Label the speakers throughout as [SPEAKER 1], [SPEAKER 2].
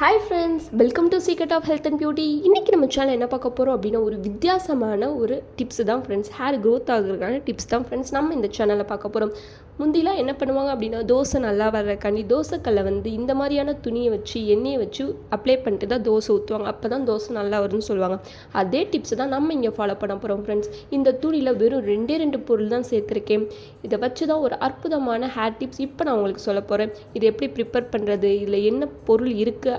[SPEAKER 1] Hi friends welcome to secret of health and beauty இன்றைக்கி நம்ம channel என்ன பார்க்க போகிறோம் அப்படின்னா ஒரு வித்தியாசமான ஒரு டிப்ஸ் தான் ஃப்ரெண்ட்ஸ் ஹேர் க்ரோத் ஆகுறதுக்கான டிப்ஸ் தான் ஃப்ரெண்ட்ஸ் நம்ம இந்த சேனலில் பார்க்க போகிறோம் முந்திலாம் என்ன பண்ணுவாங்க அப்படின்னா தோசை நல்லா வர்றக்காண்டி தோசைக்கல்லை வந்து இந்த மாதிரியான துணியை வச்சு எண்ணெயை வச்சு அப்ளை பண்ணிட்டு தான் தோசை ஊற்றுவாங்க அப்போ தான் தோசை நல்லா வரும்னு சொல்லுவாங்க. அதே டிப்ஸ் தான் நம்ம இங்கே ஃபாலோ பண்ண போகிறோம் ஃப்ரெண்ட்ஸ் இந்த துணியில் வெறும் ரெண்டே ரெண்டு பொருள் தான் சேர்த்துருக்கேன். இதை வச்சு தான் ஒரு அற்புதமான ஹேர் டிப்ஸ் இப்போ நான் உங்களுக்கு சொல்ல போகிறேன் இது எப்படி ப்ரிப்பேர் பண்ணுறது இதில் என்ன பொருள் இருக்குது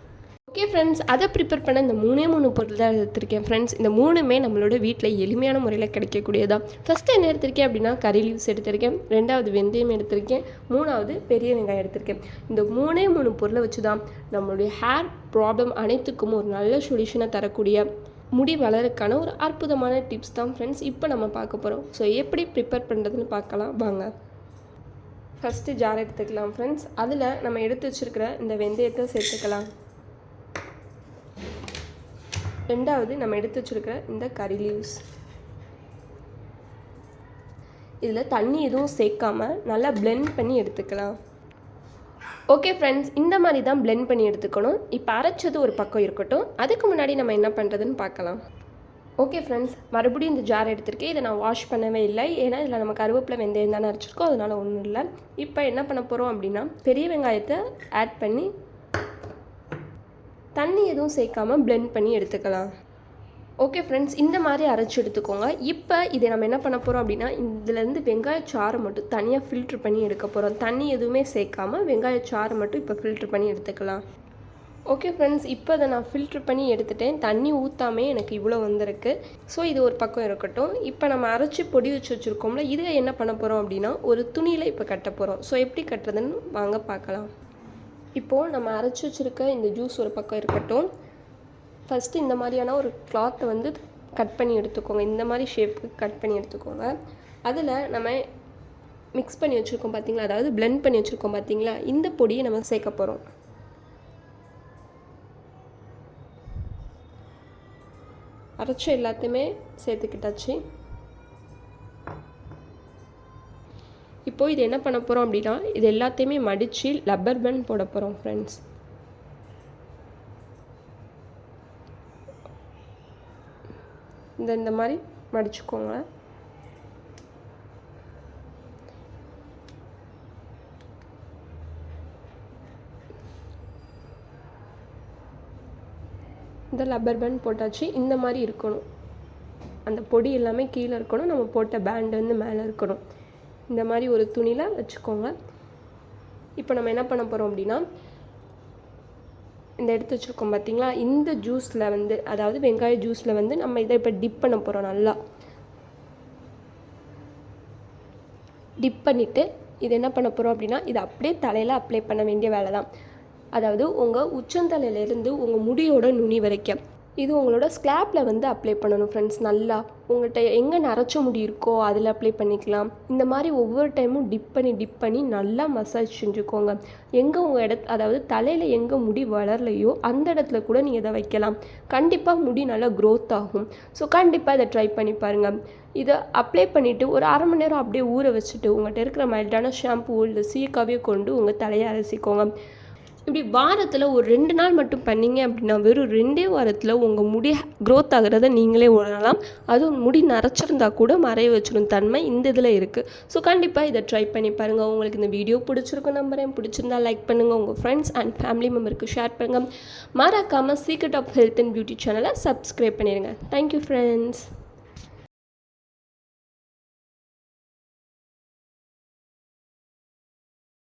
[SPEAKER 1] ஓகே ஃப்ரெண்ட்ஸ் அதை ப்ரிப்பேர் பண்ண இந்த மூணே மூணு பொருள் தான் எடுத்திருக்கேன் ஃப்ரெண்ட்ஸ் இந்த மூணுமே நம்மளோட வீட்டில் எளிமையான முறையில் கிடைக்கக்கூடியதான் ஃபஸ்ட்டு என்ன எடுத்திருக்கேன் அப்படின்னா கறி லீவ்ஸ் எடுத்திருக்கேன். ரெண்டாவது வெந்தயம் எடுத்திருக்கேன். மூணாவது பெரிய வெங்காயம் எடுத்திருக்கேன். இந்த மூணே மூணு பொருளை வச்சு தான் நம்மளுடைய ஹேர் ப்ராப்ளம் அனைத்துக்கும் ஒரு நல்ல சொல்யூஷனை தரக்கூடிய முடி வளருக்கான ஒரு அற்புதமான டிப்ஸ் தான் ஃப்ரெண்ட்ஸ் இப்போ நம்ம பார்க்க போகிறோம் ஸோ எப்படி ப்ரிப்பேர் பண்ணுறதுன்னு பார்க்கலாம். வாங்க. ஃபஸ்ட்டு ஜார் எடுத்துக்கலாம் ஃப்ரெண்ட்ஸ் அதில் நம்ம எடுத்து வச்சுருக்கிற இந்த வெந்தயத்தை சேர்த்துக்கலாம். ரெண்டாவது நம்ம எடுத்து வச்சுருக்கிற இந்த கறி லீவ்ஸ் இதில் தண்ணி எதுவும் சேர்க்காமல் நல்லா பிளெண்ட் பண்ணி எடுத்துக்கலாம். ஓகே ஃப்ரெண்ட்ஸ் இந்த மாதிரி தான் பிளெண்ட் பண்ணி எடுத்துக்கணும். இப்போ அரைச்சது ஒரு பக்கம் இருக்கட்டும். அதுக்கு முன்னாடி நம்ம என்ன பண்ணுறதுன்னு பார்க்கலாம். ஓகே ஃப்ரெண்ட்ஸ் மறுபடியும் இந்த ஜார் எடுத்திருக்கேன். இதை நான் வாஷ் பண்ணவே இல்லை. ஏன்னா இதில் நம்ம கருவேப்பிலை வெந்தயம் தானே அரைச்சிருக்கோம். அதனால் ஒன்றும் இல்லை. இப்போ என்ன பண்ண போகிறோம் அப்படின்னா பெரிய வெங்காயத்தை ஆட் பண்ணி தண்ணி எதுவும் சேர்க்காம ப்ளெண்ட் பண்ணி எடுத்துக்கலாம். ஓகே ஃப்ரெண்ட்ஸ் இந்த மாதிரி அரைச்சி எடுத்துக்கோங்க. இப்போ இதை நம்ம என்ன பண்ண போகிறோம் அப்படின்னா இதுலேருந்து வெங்காய சாறை மட்டும் தனியாக ஃபில்ட்ரு பண்ணி எடுக்க போகிறோம் தண்ணி எதுவுமே சேர்க்காம வெங்காய சாறை மட்டும் இப்போ ஃபில்ட்ரு பண்ணி எடுத்துக்கலாம். ஓகே ஃப்ரெண்ட்ஸ் இப்போ அதை நான் ஃபில்ட்ரு பண்ணி எடுத்துட்டேன். தண்ணி ஊற்றாமே எனக்கு இவ்வளோ வந்திருக்கு. ஸோ இது ஒரு பக்கம் இருக்கட்டும். இப்போ நம்ம அரைச்சி பொடி வச்சு வச்சுருக்கோம்ல இதில் என்ன பண்ண போகிறோம் அப்படின்னா ஒரு துணியில் இப்போ கட்ட போகிறோம் ஸோ எப்படி கட்டுறதுன்னு வாங்க பார்க்கலாம். இப்போது நம்ம அரைச்சி வச்சுருக்க இந்த ஜூஸ் ஒரு பக்கம் இருக்கட்டும். ஃபஸ்ட்டு இந்த மாதிரியான ஒரு கிளாத்தை வந்து கட் பண்ணி எடுத்துக்கோங்க. இந்த மாதிரி ஷேப்புக்கு கட் பண்ணி எடுத்துக்கோங்க. அதில் நம்ம மிக்ஸ் பண்ணி வச்சுருக்கோம் பார்த்தீங்களா அதாவது பிளெண்ட் பண்ணி வச்சுருக்கோம் பார்த்தீங்களா இந்த பொடியை நம்ம சேர்க்க போகிறோம் அரைச்ச எல்லாத்தையுமே சேர்த்துக்கிட்டாச்சு. இப்போ இது என்ன பண்ண போகிறோம் அப்படின்னா இது எல்லாத்தையுமே மடித்து லப்பர் பேண்ட் போட போகிறோம் ஃப்ரெண்ட்ஸ் இந்த இந்த மாதிரி மடிச்சுக்கோங்க. இந்த லப்பர் பேண்ட் போட்டாச்சு இந்த மாதிரி இருக்கணும். அந்த பொடி எல்லாமே கீழே இருக்கணும் நம்ம போட்ட பேண்ட் வந்து மேலே இருக்கணும். இந்த மாதிரி ஒரு துணியில் வச்சுக்கோங்க. இப்போ நம்ம என்ன பண்ண போகிறோம் அப்படின்னா இந்த எடுத்து வச்சுருக்கோம் பார்த்தீங்களா இந்த ஜூஸில் வந்து அதாவது வெங்காய ஜூஸில் வந்து நம்ம இதை இப்போ டிப் பண்ண போகிறோம் நல்லா. டிப் பண்ணிவிட்டு இது என்ன பண்ண போகிறோம் அப்படின்னா இது அப்படியே தலையில் அப்ளை பண்ண வேண்டிய வேலை தான் அதாவது உங்கள் உச்சந்தலையிலேருந்து உங்கள் முடியோட நுனி வரைக்கும். இது உங்களோட ஸ்கிளாப்பில் வந்து அப்ளை பண்ணணும் ஃப்ரெண்ட்ஸ் நல்லா உங்கள்கிட்ட எங்கே நரைச்ச முடி இருக்கோ அதில் அப்ளை பண்ணிக்கலாம். இந்த மாதிரி ஒவ்வொரு டைமும் டிப் பண்ணி டிப் பண்ணி நல்லா மசாஜ் செஞ்சுக்கோங்க. எங்கே உங்கள் இடத் அதாவது தலையில் எங்கே முடி வளரலையோ அந்த இடத்துல கூட நீங்கள் இதை வைக்கலாம். கண்டிப்பாக முடி நல்லா க்ரோத் ஆகும். ஸோ கண்டிப்பாக இதை ட்ரை பண்ணி பாருங்கள் இதை அப்ளை பண்ணிவிட்டு ஒரு அரை மணி நேரம் அப்படியே ஊற வச்சுட்டு உங்கள்கிட்ட இருக்கிற மைல்டான ஷாம்பு இல்லை சீக்காவே கொண்டு உங்கள் தலையை அலசிக்கோங்க. இப்படி வாரத்தில் ஒரு ரெண்டு நாள் மட்டும் பண்ணீங்க அப்படின்னா வெறும் ரெண்டே வாரத்தில் உங்கள் முடி க்ரோத் ஆகிறத நீங்களே உணரலாம். அதுவும் முடி நரைச்சிருந்தா கூட மறைய வச்சிடும் தன்மை இந்த இதில் இருக்குது ஸோ கண்டிப்பாக இதை ட்ரை பண்ணி பாருங்கள் உங்களுக்கு இந்த வீடியோ பிடிச்சிருக்கும் நம்புறேன். பிடிச்சிருந்தா லைக் பண்ணுங்கள் உங்கள் ஃப்ரெண்ட்ஸ் அண்ட் ஃபேமிலி மெம்பருக்கு ஷேர் பண்ணுங்கள் மறக்காமல் secret of health and beauty சேனலை சப்ஸ்கிரைப் பண்ணிடுங்க தேங்க்யூ ஃப்ரெண்ட்ஸ்